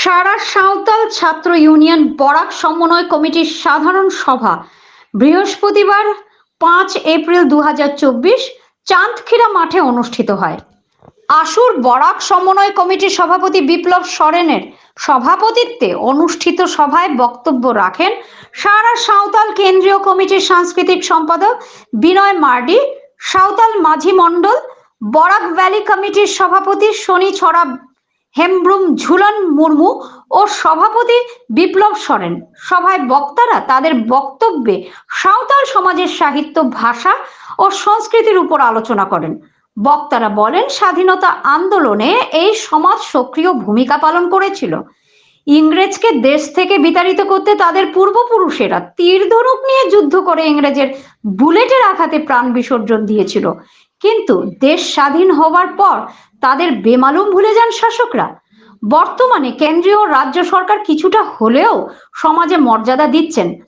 সারা সাঁওতাল ছাত্র ইউনিয়ন বরাক সমন্বয় কমিটির সাধারণ সভা। বৃহস্পতিবার পাঁচ এপ্রিল দু চাঁদখিরা মাঠে অনুষ্ঠিত হয়। আসুর বরাক সমন্বয় কমিটির সভাপতি বিপ্লব সরেনের সভাপতিত্বে অনুষ্ঠিত সভায় বক্তব্য রাখেন সারা সাঁওতাল কেন্দ্রীয় কমিটির সাংস্কৃতিক সম্পাদক বিনয় মার্ডি, সাঁওতাল মাঝি মণ্ডল, বরাক ভ্যালি কমিটির সভাপতি শনি ছড়া হেমব্রুম, ঝুলন মুর্মু ও সভাপতি বিপ্লব সরেন। সভায় বক্তারা তাদের বক্তব্যে সাঁওতাল সমাজের সাহিত্য, ভাষা ও সংস্কৃতির উপর আলোচনা করেন। বক্তারা বলেন, স্বাধীনতা আন্দোলনে এই সমাজ সক্রিয় ভূমিকা পালন করেছিল। ইংরেজকে দেশ থেকে বিতাড়িত করতে তাদের পূর্বপুরুষেরা তীর ধনুক নিয়ে যুদ্ধ করে ইংরেজের বুলেটের আঘাতে প্রাণ বিসর্জন দিয়েছিল। কিন্তু দেশ স্বাধীন হওয়ার পর তাদের বেমালুম ভুলে যান শাসকরা। বর্তমানে কেন্দ্রীয় রাজ্য সরকার কিছুটা হলেও সমাজে মর্যাদা দিচ্ছেন।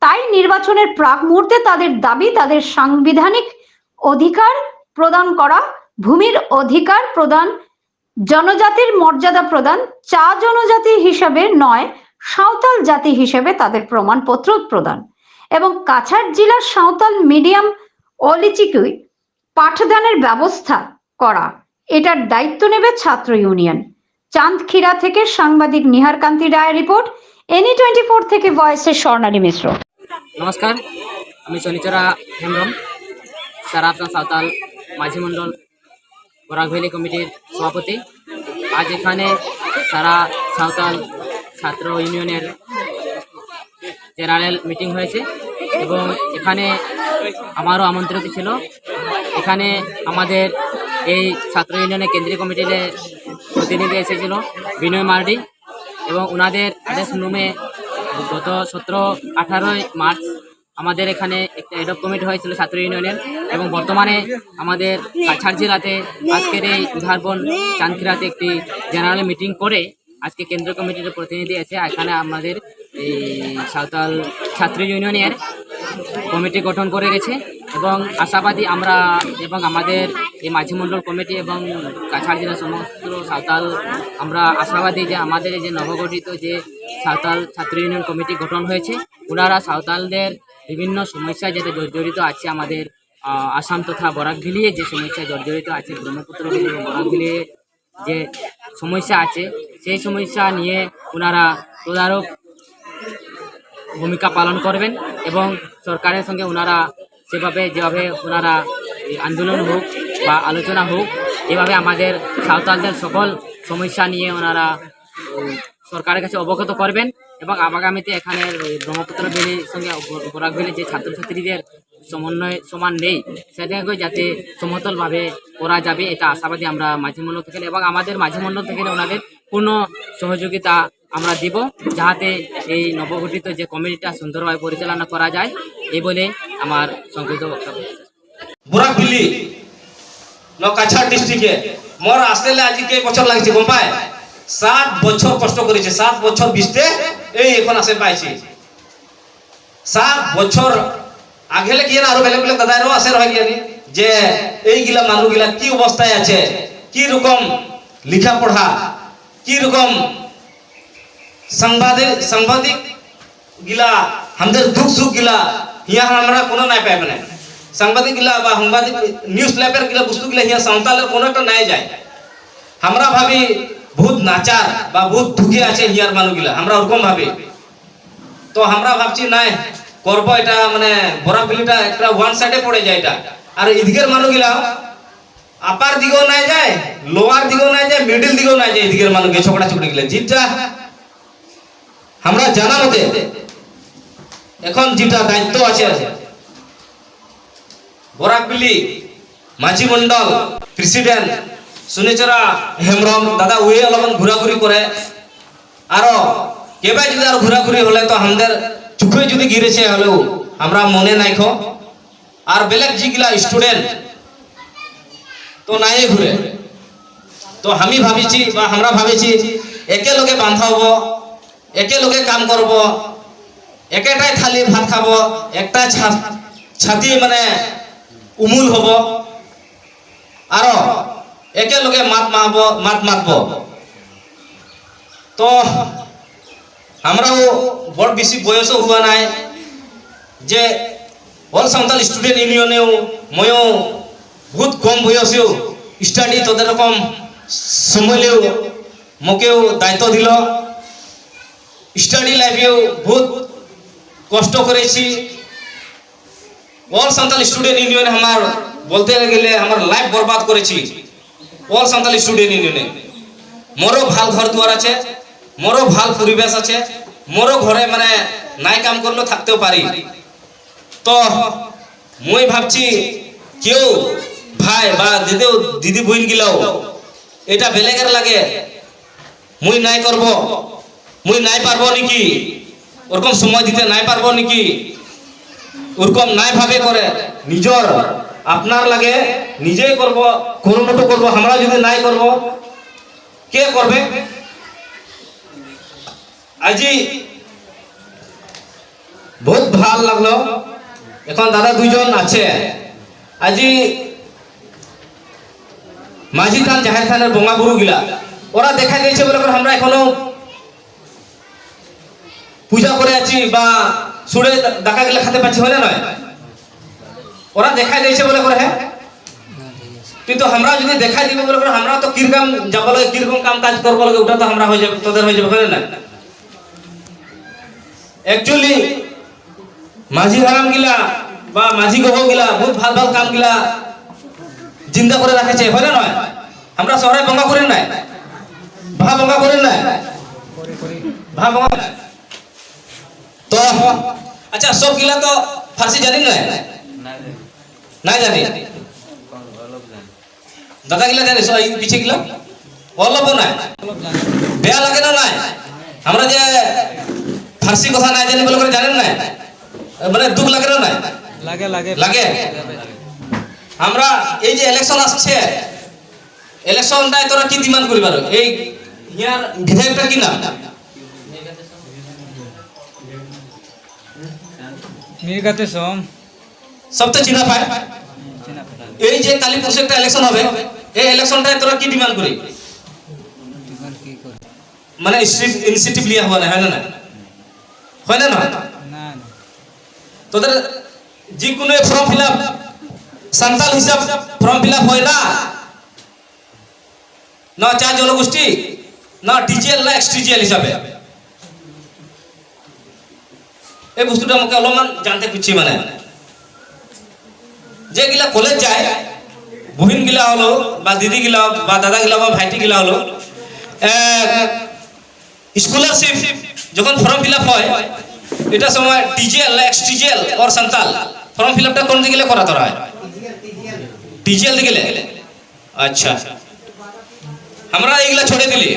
তাই নির্বাচনের প্রাক মুহূর্তে তাদের দাবি, তাদের সাংবিধানিক অধিকার প্রদান করা, ভূমির অধিকার প্রদান, জনজাতির মর্যাদা প্রদান, চা জনজাতি হিসাবে নয়, সাঁওতাল জাতি হিসেবে তাদের প্রমাণপত্র প্রদান। এবং কাছাড় জেলার সাঁওতাল মিডিয়াম অলিচিকুই পাঠদানের ব্যবস্থা করা। এটার দায়িত্ব নেবে ছাত্র ইউনিয়ন। চাঁদখিরা থেকে সাংবাদিক নিহার কান্তি রায়ের রিপোর্ট এনি টোয়েন্টি ফোর থেকে ভয়েসের স্বর্ণালী মিশ্র। নমস্কার, আমি শনিচরা হেমব্রম, সারা আফগান সাঁওতাল মাঝি মণ্ডল, বরাক ভ্যালি কমিটির সভাপতি। আজ এখানে সারা সাঁওতাল ছাত্র ইউনিয়নের জেনারেল মিটিং হয়েছে এবং এখানে আমারও আমন্ত্রিত ছিল এখানে আমাদের এই ছাত্র ইউনিয়নের কেন্দ্রীয় কমিটির প্রতিনিধি এসেছিল বিনয় মার্ডি এবং ওনাদের আদেশ রুমে গত সতেরো, আঠারোই মার্চ আমাদের এখানে একটা এডপ কমিটি হয়েছিল ছাত্র ইউনিয়নের এবং বর্তমানে আমাদের কাছাড় জেলাতে আজকের এই উদাহরণ চাঁদখিরাতে একটি জেনারেল মিটিং করে আজকে কেন্দ্রীয় কমিটির প্রতিনিধি এসে এখানে আমাদের এই সাঁওতাল ছাত্র ইউনিয়নের কমিটি গঠন করে গেছে। এবং আশাবাদী আমরা এবং আমাদের এই মাঝি মণ্ডল কমিটি এবং কাছাড় জেলার সমস্ত সাঁওতাল, আমরা আশাবাদী যে আমাদের যে নবগঠিত যে সাঁওতাল ছাত্র ইউনিয়ন কমিটি গঠন হয়েছে ওনারা সাঁওতালদের বিভিন্ন সমস্যায় যেটা জর্জরিত আছে আমাদের আসাম তথা বরাক ভিলিয়ে যে সমস্যা জর্জরিত আছে, ব্রহ্মপুত্র এবং বরাক যে সমস্যা আছে, সেই সমস্যা নিয়ে ওনারা তদারক ভূমিকা পালন করবেন এবং সরকারের সঙ্গে ওনারা সেভাবে যেভাবে ওনারা আন্দোলন হোক বা আলোচনা হোক, এভাবে আমাদের সাঁওতালদের সকল সমস্যা নিয়ে ওনারা সরকারের কাছে অবগত করবেন এবং আগামীতে এখানে ব্রহ্মপুত্র ভ্যালির সঙ্গে বরাক ভ্যালির যে ছাত্রছাত্রীদের সমন্বয়, সমান নেই সেটাকে যাতে সমতলভাবে করা যাবে, এটা আশাবাদী আমরা মাঝি মণ্ডল থেকে এবং আমাদের মাঝি মণ্ডল থেকে ওনাদের পূর্ণ সহযোগিতা আমরা দিব যাহাতে এই নবগঠিত যে কমিটিটা সুন্দরভাবে পরিচালনা করা যায়, এই বলে আমার সংক্ষিপ্ত বক্তব্য। ন কাছাড় ডিস্ট্রিক্টে মোর আসতে আজ কে বছর লাগছে, গম পায়? সাত বছর কষ্ট করেছে, সাত বছর বিশতে এই এখন আসে পাইছি। সাত বছর আগেলে কি আরও বেলেগ বেলেগ দাদারও আসে রয়ে গিয়ে যে এইগুলা মানুষগুলা কি অবস্থায় আছে? কি রকম লেখাপড়া? কি রকম সাংবাদিক সাংবাদিক গিলা আমাদের দুঃখ সুখ গিলা, হিয়া আমরা কোনো নাই পাই মানে। সাংবাদিক গিলা বা সাংবাদিক নিউজ পেপার গিলা, বস্তু গিলা হিয়া সাঁওতালের কোনো একটা নাই যায়। আমরা ভাবি বহুত নাচার বা বহুত দুঃখী আছে হিয়ার মানুষগুলা আমরা ওরকম ভাবি। তো আমরা ভাবছি, নাই, করব এটা মানে বরাবিলিটা একটা ওয়ান সাইডে পড়ে যায় এটা। আর এদিকের মানুষগুলা আপার দিকেও নাই যায় লোয়ার দিকেও নাই যায় মিডিল দিকেও নাই যায় এদিকের মানুষকে ছোকড়া ছোকড়ি গিলা। যেটা আমরা জানা মতে এখন যেটা দায়িত্ব আছে বরাকবিলি মাঝি মন্ডল প্রেসিডেন্ট সুনেচরা হেমব্রম দাদা ওই অলপমান ঘোরাঘুরি করে। আরও কেবা যদি আর ঘোরাঘুরি হলে তো আমাদের চোখে যদি গিরেছে হলেও আমরা মনে নাইখ আর বেলেগ যেগুলা স্টুডেন্ট তো নাই ঘুরে। তো আমি ভাবিছি বা আমরা ভাবিছি, একেলগে বান্ধা একেলগে কাম করব, একেটাই থালি ভাত খাব, একটা ছাতি মানে উমুল হব, আর একেলগে মাত মাহব মাত মাতব। তো আমরাও বড় বেশি বয়সও হওয়া নাই, যে অল সাঁওতাল স্টুডেন্ট ইউনিয়নেও ময়ও বহুত কম বয়সেও স্টাডি তোদের রকম সময়লেও মোকেও দায়িত্ব দিল। স্টাডি লাইফেও বহুত কষ্ট করেছি। অল সাঁওতাল স্টুডেন্ট ইউনিয়ন আমার বলতে গেলে আমার লাইফ বরবাদ করেছি। অল সাঁওতাল স্টুডেন্ট ইউনিয়নে মোরও ভালো ঘর দুয়ার আছে, মোরও ভালো পরিবেশ আছে, মোরও ঘরে মানে নাই কাম করলেও থাকতেও পারি। তো মুই ভাবছি কেউ ভাই বা দিদি দিদি বইন গিলাও, এটা বেলেগের লাগে, মুই নাই করব। মুই নাই পারব নাকি? ওরকম সময় দিতে নাই পারব নাকি? ওরকম নাই ভাবে করে নিজর আপনার লাগে নিজেই করব, কোনো মতো করব, আমরা যদি নাই করব, কে করবে? আজি বহুত ভালো লাগল। এখন দাদা দুইজন আছে। আজি মাঝি থান, জাহের থানের বঙ্গা বুড়ু গিলা, ওরা দেখা দিয়েছে বলে আমরা এখনও পূজা করে আছি বা সুড়ে ডাকা গিলা খেতে পাচ্ছি না নয়। ওরা দেখা দিয়েছে বলে করে হ্যাঁ? কিন্তু আমরা যদি দেখাই দিব বলে করে, আমরা তো কীরকম যাব লাগে কীরকম কাম কাজ করব লাগে ওটা তো আমরা হয়ে যাবে, তোদের হয়ে যাবে হয় না। অ্যাকচুয়ালি মাঝি হারাম গিলা বা মাঝি গহ গিলা, বহুত ভালো ভালো কাম গিলা জিন্দা করে রাখেছে হয় না নয়। আমরা শহরে বঙ্গা করেন নাই। ভা বঙ্গা করেন নাই। ভা বঙ্গা আচ্ছা সব গিলা তো ফার্সি জানি না নাই জানি? দাদা গিলা এই পিছে গিলা? অলপ নাই? বেয়া লাগে না নাই? আমরা যে ফার্সি কথা নাই জানি বলে করে জানেন না মানে দুঃখ লাগে না নাই? লাগে লাগে। লাগে? আমরা এই যে ইলেকশন আসছে ইলেকশনটায় তোরা কি ডিমান্ড করিবার এই ইয়ার বিধায়কটা কি নাম মির্গাতে সোম। সব তো চিনা পায়। এই যে কালীপুরসে একটা ইলেকশন হবে এই ইলেকশনটায় তোরা কি ডিমান্ড করি? মানে ইনিশিয়েটিভ লিয়া হওয়া না হয় না না হয় না না? তোদের যে কোনো ফর্ম ফিল আপ সান্তাল হিসাব ফর্ম ফিল আপ হয় না। না চা জনগোষ্ঠী না ডিজিএল না এক্সটিজিএল হিসাবে। এই বস্তুটা আমাকে অলপমান জানতে খুঁজছি মানে। যেগুলা কলেজ যায়, বহিন গিলা হলো, বা দিদি গিলা বা দাদা গিলা বা ভাইটি গিলা হলো স্কলারশিপ যখন ফর্ম ফিল আপ হয়, এটা সময় টিজিএল না এক্সটিজিএল ওর সান্তাল ফর্ম ফিল আপটা কোন দিকে করা তোরা হয়? টিজিএল দিকে আচ্ছা। আমরা এইগুলা ছড়ে দিলি।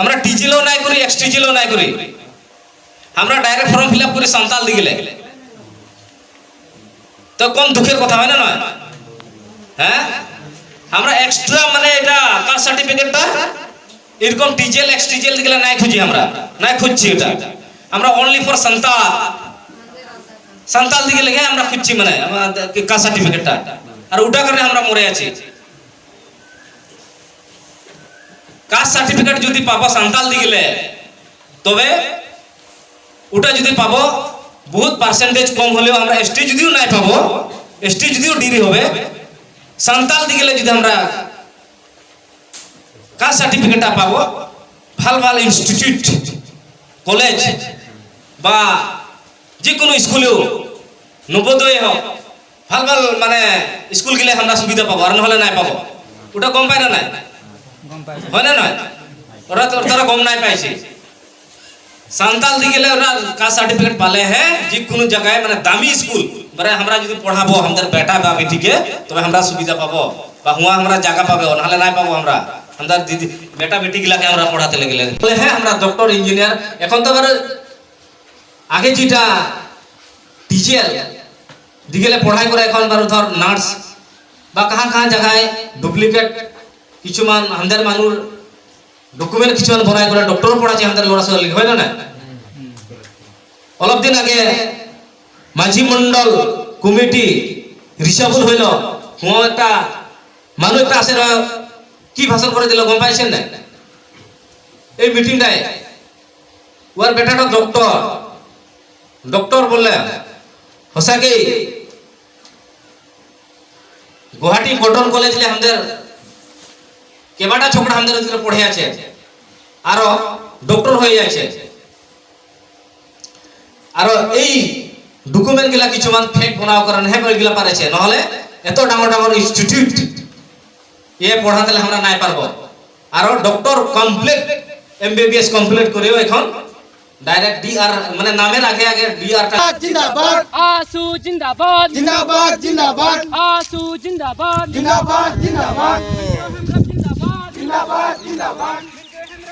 আমরা টিজিএলও নাই করি এক্সটিজিএলও নাই করি। আমরা ডাইরেক্ট ফর্ম ফিল আপ করি সান্তাল দিকে তো কম দুঃখের কথা হয় না নয় হ্যাঁ আমরা এক্সট্রা মানে এটা কাস্ট সার্টিফিকেটটা এরকম টিজেল এক্সটিজেল দিকে নাই খুঁজি আমরা নাই খুঁজছি এটা আমরা অনলি ফর সান্তাল সান্তাল দিকে লেগে আমরা খুঁজছি মানে আমাদের কাস্ট সার্টিফিকেটটা আর ওটা কারণে আমরা মরে আছি কাস্ট সার্টিফিকেট যদি পাবো সান্তাল দিকে তবে ওটা যদি পাবো বহুত পার্সেন্টেজ কম হলেও আমরা এসটি যদিও নাই পাবো এসটি যদিও ডিগ্রি হবে সান্তাল দিকে যদি আমরা কাস্ট সার্টিফিকেটটা পাবো ভালো ভালো ইনস্টিটিউট কলেজ বা যে কোনো স্কুলেও নবোদয় হোক ভালো ভালো মানে স্কুল গেলে আমরা সুবিধা পাবো আর নহলে নাই পাবো। ওটা গম পাই না নাই? হয় না নয় ওরা তারা গম নাই পাইছে। সান্তাল দিকে ওরা কাস্ট সার্টিফিকেট পালে হ্যাঁ যে কোনো জায়গায় মানে দামি স্কুল মানে আমরা যদি পড়াবো, আমাদের বেটা বা বেটিকে, তবে আমরা সুবিধা পাবো, বা হুয়া আমরা জায়গা পাবো নাহলে নাই পাবো আমরা। আমাদের দিদি, বেটা বেটি গুলাকে আমরা পড়াতে লেগে বলে হ্যাঁ আমরা ডক্টর ইঞ্জিনিয়ার এখন তো আবার আগে যেটা টিচার দিগেলে পড়াই করে এখন বারো ধর নার্স বা কাহা কাহা জায়গায় ডুপ্লিকেট কিছুমান আমাদের মানুষ ডকুমেন্ট কিছুমান বনাই করে ডক্টর পড়াচ্ছে আমাদের ল'ৰা ছোৱালী হয় না নাই? অলপ দিন আগে মাঝি মণ্ডল কমিটি হইল হুঁ একটা মানুহ একটা আছে নহয় কি ভাষণ করে দিল, গম পাইছেন নাই? এই মিটিংটায় ওর বেটাটা ডক্টর ডক্টর বললে হসাকে গুয়াহাটি কটন কলেজ আমাদের কেবাটা છોકરા અંદર અંદર পড়ে আছে આરો ডক্টর হয়ে যাচ্ছে। আর এই ডকুমেন্টগুলা কিছু মান ফেক বানাও করেন হ্যাঁ গিলা পারেছে। নহলে এত ডাঙর ডাঙর ইনস্টিটিউট এ পড়াতে আমরা নাই পারব। আর ডক্টর কমপ্লিট এমবিবিএস কমপ্লিট করেও এখন ডাইরেক্ট ডিআর মানে নামের আগে আগে ডিআর টা জিন্দাবাদ। আসু জিন্দাবাদ। জিন্দাবাদ জিন্দাবাদ। আসু জিন্দাবাদ। জিন্দাবাদ জিন্দাবাদ। जिंदाबाद जिंदाबाद